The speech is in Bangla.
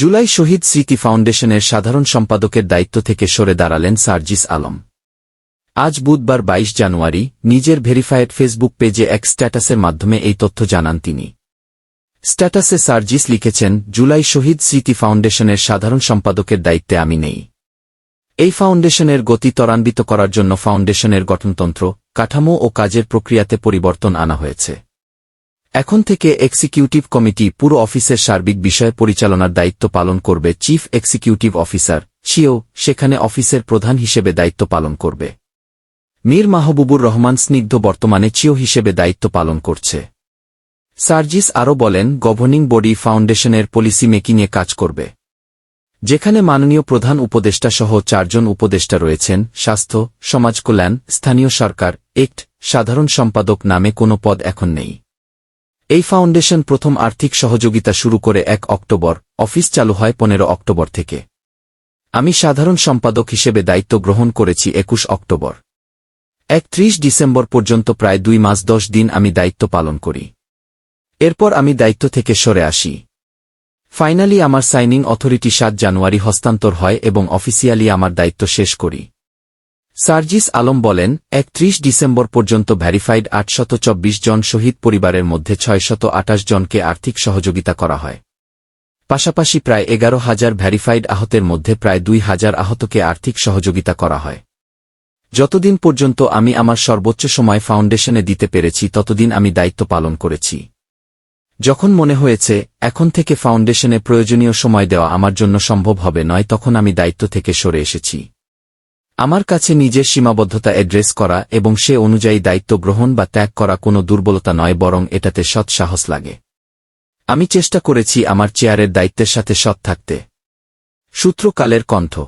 জুলাই শহীদ স্মৃতি ফাউন্ডেশনের সাধারণ সম্পাদকের দায়িত্ব থেকে সরে দাঁড়ালেন সার্জিস আলম। আজ বুধবার ২২ জানুয়ারি, নিজের ভেরিফায়েড ফেসবুক পেজে এক স্ট্যাটাসের মাধ্যমে এই তথ্য জানান তিনি। স্ট্যাটাসে সার্জিস লিখেছেন, জুলাই শহীদ স্মৃতি ফাউন্ডেশনের সাধারণ সম্পাদকের দায়িত্বে আমি নেই। এই ফাউন্ডেশনের গতি ত্বরান্বিত করার জন্য ফাউন্ডেশনের গঠনতন্ত্র, কাঠামো ও কাজের প্রক্রিয়াতে পরিবর্তন আনা হয়েছে। এখন থেকে এক্সিকিউটিভ কমিটি পুরো অফিসের সার্বিক বিষয় পরিচালনার দায়িত্ব পালন করবে চিফ এক্সিকিউটিভ অফিসার সিও, সেখানে অফিসের প্রধান হিসেবে দায়িত্ব পালন করবে। মীর মাহবুবুর রহমান স্নিগ্ধ বর্তমানে চিও হিসেবে দায়িত্ব পালন করছে। সার্জিস আরও বলেন, গভর্নিং বডি ফাউন্ডেশনের পলিসি মেকিংয়ে কাজ করবে। যেখানে মাননীয় প্রধান উপদেষ্টা সহ চারজন উপদেষ্টা রয়েছেন, স্বাস্থ্য, সমাজ কল্যাণ, স্থানীয় সরকার, একট, সাধারণ সম্পাদক নামে কোনো পদ এখন নেই। এই ফাউন্ডেশন প্রথম আর্থিক সহযোগিতা শুরু করে এক অক্টোবর, অফিস চালু হয় পনেরো অক্টোবর থেকে। আমি সাধারণ সম্পাদক হিসেবে দায়িত্ব গ্রহণ করেছি একুশ অক্টোবর। একত্রিশ ডিসেম্বর পর্যন্ত প্রায় দুই মাস দশ দিন আমি দায়িত্ব পালন করি। এরপর আমি দায়িত্ব থেকে সরে আসি। ফাইনালি আমার সাইনিং অথরিটি সাত জানুয়ারি হস্তান্তর হয় এবং অফিসিয়ালি আমার দায়িত্ব শেষ করি। সার্জিস আলম বলেন, একত্রিশ ডিসেম্বর পর্যন্ত ভ্যারিফাইড আটশত জন শহীদ পরিবারের মধ্যে ছয়শত আটাশ জনকে আর্থিক সহযোগিতা করা হয়। পাশাপাশি প্রায় এগারো হাজার ভ্যারিফাইড আহতের মধ্যে প্রায় দুই হাজার আহতকে আর্থিক সহযোগিতা করা হয়। যতদিন পর্যন্ত আমি আমার সর্বোচ্চ সময় ফাউন্ডেশনে দিতে পেরেছি ততদিন আমি দায়িত্ব পালন করেছি। যখন মনে হয়েছে, এখন থেকে ফাউন্ডেশনে প্রয়োজনীয় সময় দেওয়া আমার জন্য সম্ভব হবে নয়, তখন আমি দায়িত্ব থেকে সরে এসেছি। আমার কাছে নিজের সীমাবদ্ধতা অ্যাড্রেস করা এবং সে অনুযায়ী দায়িত্ব গ্রহণ বা ত্যাগ করা কোনো দুর্বলতা নয়, বরং এটাতে সৎ সাহস লাগে। আমি চেষ্টা করেছি আমার চেয়ারের দায়িত্বের সাথে সৎ থাকতে। সূত্রকালের কণ্ঠ।